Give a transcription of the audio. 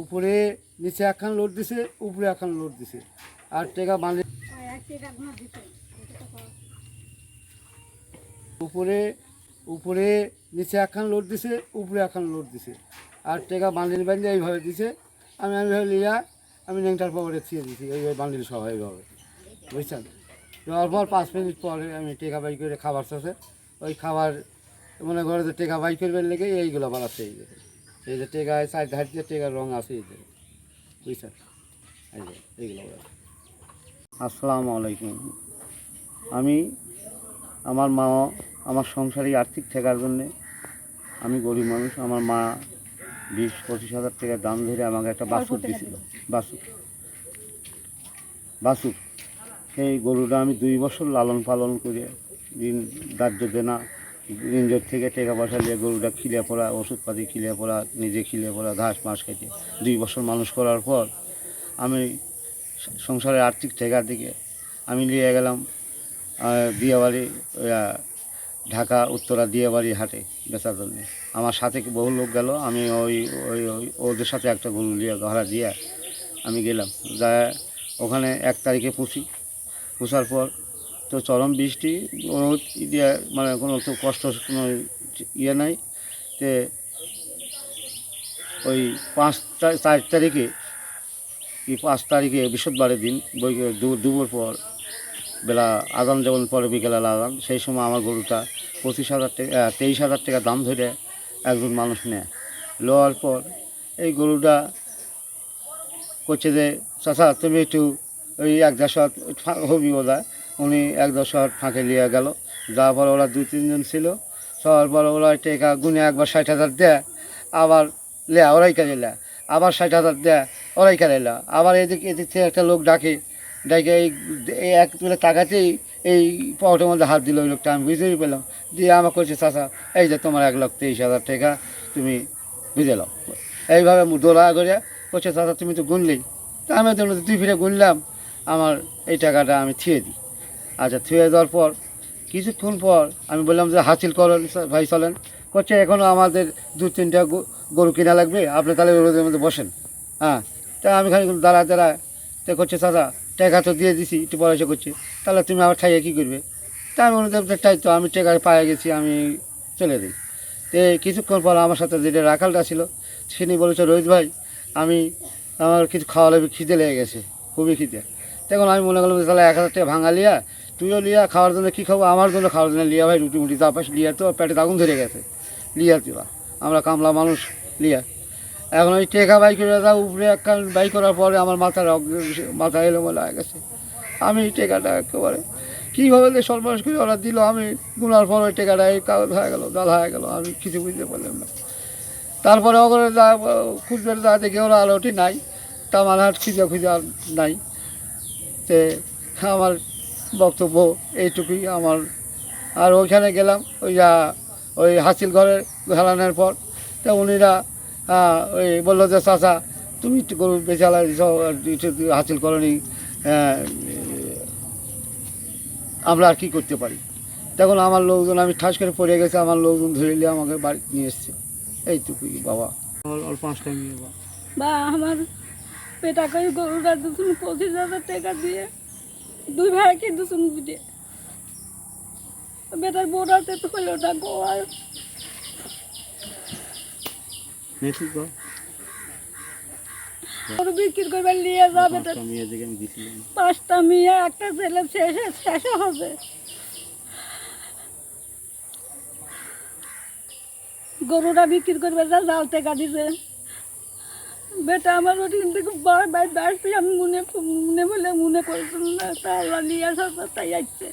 উপরে নিচে একখান লোড দিছে উপরে একখান লোড দিছে। আর টেকা বাঁধে উপরে উপরে নিচে একখান লোড দিছে উপরে একখান লোড দিছে। আর টেকা বান্ডিল বান্ডিল এইভাবে দিছে। আমি আমি ভাবে লিয়া আমি ন্যাংটার পরে ছিঁড়ে দিছি এইভাবে বান্ডিল সহ এইভাবে। বুঝছেন? যাওয়ার পর পাঁচ মিনিট পরে আমি টেকা বাই করে খাবার শেষে ওই খাবার মনে করে যে টেকা বাই করবেন লেগে এইগুলো বানাচ্ছে এই এই যে টেকায় চার ধার দিয়ে টেকার রং আছে এই যে। বুঝছেন? এই যে এইগুলো। আসসালামু আলাইকুম। আমি আমার মা আমার সংসারে আর্থিক ঠেকার জন্যে আমি গরিব মানুষ। আমার মা বিশ পঁচিশ হাজার টাকা দাম ধরে আমাকে একটা বাসুর দিয়েছিল বাছুর। বাছুর। সেই গরুটা আমি দুই বছর লালন পালন করে ঋণ দাহ্য দেনা ঋণজোর থেকে টাকা পয়সা নিয়ে গরুটা খিলে পড়া, ওষুধপাতি খিলে পড়া, নিজে খিলে পড়া, ঘাস মাস খেতে। দুই বছর মানুষ করার পর আমি সংসারের আর্থিক ঠেকার দিকে আমি নিয়ে গেলাম দিয়াবাড়ি ঢাকা, উত্তরা, দিয়াবাড়ি হাটে বেচার জন্য। আমার সাথে বহু লোক গেল, আমি ওই ওই ওই, ওদের সাথে একটা গরু দিয়ে ভাড়া দিয়ে আমি গেলাম। যা, ওখানে এক তারিখে পুষি। পুষার পর তো চরম বৃষ্টি রোদ দিয়ে মানে কোনো তো কষ্ট, কোনো ইয়ে নাই। তে ওই পাঁচ চার তারিখে কি পাঁচ তারিখে বৃহস্পতিবারের দিন বই দুপুর পর, বেলা আগাম যেমন পরে বিকেলে আগাম সেই সময় আমার গরুটা পঁচিশ হাজার টাকা তেইশ হাজার টাকা দাম ধরে একজন মানুষ নেয়। লওয়ার পর এই গরুটা করছে যে, চাচা, তুমি একটু ওই এক দশ হবি ওরা উনি এক দশ ফাঁকে নিয়ে গেল। যাওয়ার ওরা দুই, তিনজন ছিল। সবার পর ওরা টেকা গুনে একবার ষাট হাজার দেয়, আবার লেয়া, ওরাই কাজে লেয়া। আবার ষাট হাজার দেয়, ওরাই কাজে লেয়া। আবার এদিক এদিক থেকে একটা লোক ডাকে ডাকে এই এক তুলে তাকাতেই এই পকেটের মধ্যে হাত দিল ওই লোকটা। আমি বুঝতেই পেলাম দিয়ে আমাকে করছে চাচা, এই যে তোমার এক লাখ তেইশ হাজার টাকা তুমি বুঝে নাও। এইভাবে দোলা করে করছে চাচা, তুমি তো গুনলেই। আমি তো দুই ফিরে গুনলাম। আমার এই টাকাটা আমি থিয়ে দিই। আচ্ছা থুয়ে দেওয়ার পর কিছুক্ষণ পর আমি বললাম যে হাসিল করেন ভাই চলেন। করছে এখনও আমাদের দু তিনটা গরু কিনা লাগবে। আপনি তাহলে রোদের মধ্যে বসেন। হ্যাঁ তা আমি খালি দাঁড়া দাঁড়া। তো করছে চাচা টাকা তো দিয়ে দিছি। একটু পয়সা করছে তাহলে তুমি আবার খাইয়ে কী করবে? তা আমি যে, তাই তো আমি টাকা পায়ে গেছি আমি চলে দিই তো কিছুক্ষণ পর আমার সাথে যেটা রাখালটা ছিল তিনি বলেছে রোহিত ভাই আমি আমার কিছু খাওয়া লাগবে খিদে লেগে গেছে খুবই খিদে। তখন আমি মনে করলাম তাহলে এক হাজার ভাঙা লিয়া, তুইও লিয়া, খাওয়ার জন্য কী খাব? আমার জন্য খাওয়ার জন্য লিয়া ভাই, রুটি মুটি তারপর লিয়া তো, পেটে আগুন ধরে গেছে। লিয়া তুলা আমরা কামলা মানুষ, লিয়া। এখন ওই টেকা বাইক করে দাও উপরে একখান বাই করার পরে আমার মাথার মাথা এলো মনে হয়ে গেছে। আমি টেকাটা একেবারে কীভাবে যে সর্বনাশ করে ওরা দিল, আমি গুনার পর ওই টেকাটা কাগজ হয়ে গেলো জাল হয়ে গেলো, আমি কিছু বুঝতে পারলাম না। তারপরে ওখানে যা খুঁজবে যা দেখে ওরা আর ওটি নাই তা আমার হাট খুঁজে খুঁজে আর নাই। তে আমার বক্তব্য এইটুকুই আমার। আর ওইখানে গেলাম ওই যা ওই হাসিল ঘরে হেলানোর পর তা উনিরা ওই বলল যে চাচা তুমি একটু গরু বেচালা হাসিল করনি আমরা আর কী করতে পারি? তখন আমার লোকজন আমি ঠাস করে পড়ে গেছে আমার লোকজন ধরে নিয়ে আমাকে বাড়ি নিয়ে এসছে। এইটুকুই বাবা। অল্প পাঁচটা বা আমার পেটাকে গরুটা দুশো পঁচিশ হাজার টাকা দিয়ে দুই ভাইকে দুশো দিয়ে। বেটার বোর্ডাতে তো হলো গোয়ার গরু বিক্রি করবার নিয়ে যা বেটা পাঁচটা মেয়ে একটা ছেলে শেষে শেষে হবে। গরুটা বিক্রি করবে যা জাল টাকা দিছে। বেটা, আমার ওদিন থেকে বার আসবে আমি মনে মনে বলে মনে করছিলাম না তা আল্লাহ নিয়ে আসার তাই আসছে।